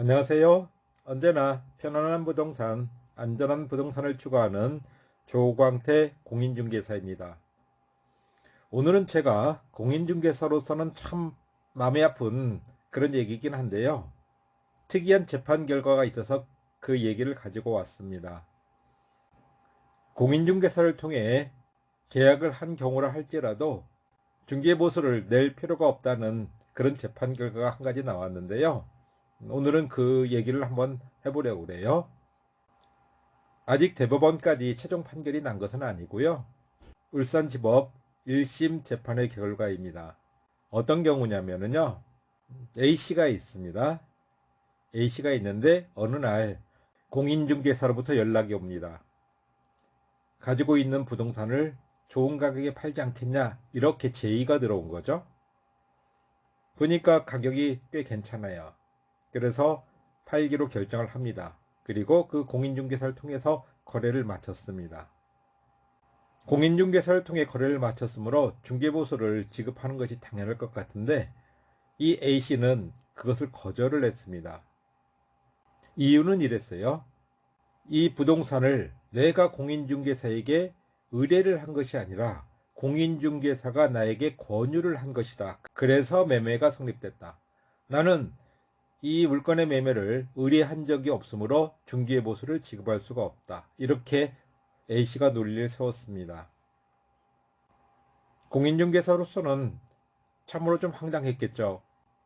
안녕하세요. 언제나 편안한 부동산, 안전한 부동산을 추구하는 조광태 공인중개사입니다. 오늘은 제가 공인중개사로서는 참 마음이 아픈 그런 얘기긴 한데요. 특이한 재판 결과가 있어서 그 얘기를 가지고 왔습니다. 공인중개사를 통해 계약을 한 경우라 할지라도 중개보수를 낼 필요가 없다는 그런 재판 결과가 한 가지 나왔는데요. 오늘은 그 얘기를 한번 해보려고 그래요. 아직 대법원까지 최종 판결이 난 것은 아니고요. 울산지법 1심 재판의 결과입니다. 어떤 경우냐면요. A씨가 있습니다. A씨가 있는데 어느 날 공인중개사로부터 연락이 옵니다. 가지고 있는 부동산을 좋은 가격에 팔지 않겠냐 이렇게 제의가 들어온 거죠. 보니까 가격이 꽤 괜찮아요. 그래서 팔기로 결정을 합니다. 그리고 그 공인중개사를 통해서 거래를 마쳤습니다. 공인중개사를 통해 거래를 마쳤으므로 중개보수를 지급하는 것이 당연할 것 같은데 이 A씨는 그것을 거절을 했습니다. 이유는 이랬어요. 이 부동산을 내가 공인중개사에게 의뢰를 한 것이 아니라 공인중개사가 나에게 권유를 한 것이다. 그래서 매매가 성립됐다. 나는 이 물건의 매매를 의뢰한 적이 없으므로 중개 보수를 지급할 수가 없다. 이렇게 A씨가 논리를 세웠습니다. 공인중개사로서는 참으로 좀 황당했겠죠.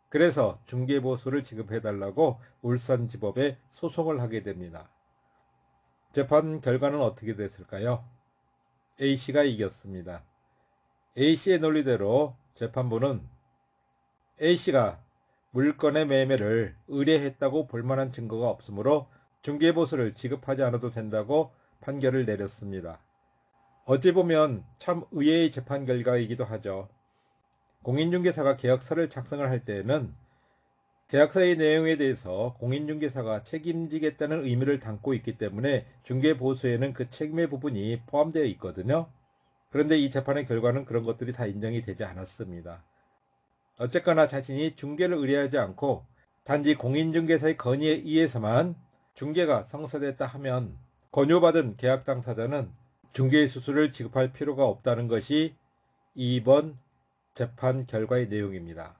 그래서 중개보수를 지급해달라고 울산지법에 소송을 하게 됩니다. 재판 결과는 어떻게 됐을까요? A씨가 이겼습니다. A씨의 논리대로 재판부는 A씨가 물건의 매매를 의뢰했다고 볼만한 증거가 없으므로 중개보수를 지급하지 않아도 된다고 판결을 내렸습니다. 어찌 보면 참 의외의 재판 결과이기도 하죠. 공인중개사가 계약서를 작성을 할 때에는 계약서의 내용에 대해서 공인중개사가 책임지겠다는 의미를 담고 있기 때문에 중개보수에는 그 책임의 부분이 포함되어 있거든요. 그런데 이 재판의 결과는 그런 것들이 다 인정이 되지 않았습니다. 어쨌거나 자신이 중개를 의뢰하지 않고 단지 공인중개사의 건의에 의해서만 중개가 성사됐다 하면 권유받은 계약 당사자는 중개 수수료를 지급할 필요가 없다는 것이 이번 재판 결과의 내용입니다.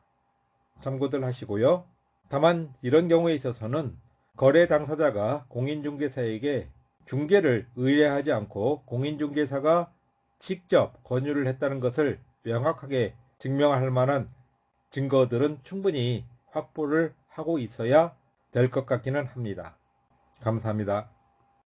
참고들 하시고요. 다만 이런 경우에 있어서는 거래 당사자가 공인중개사에게 중개를 의뢰하지 않고 공인중개사가 직접 권유를 했다는 것을 명확하게 증명할 만한 증거들은 충분히 확보를 하고 있어야 될 것 같기는 합니다. 감사합니다.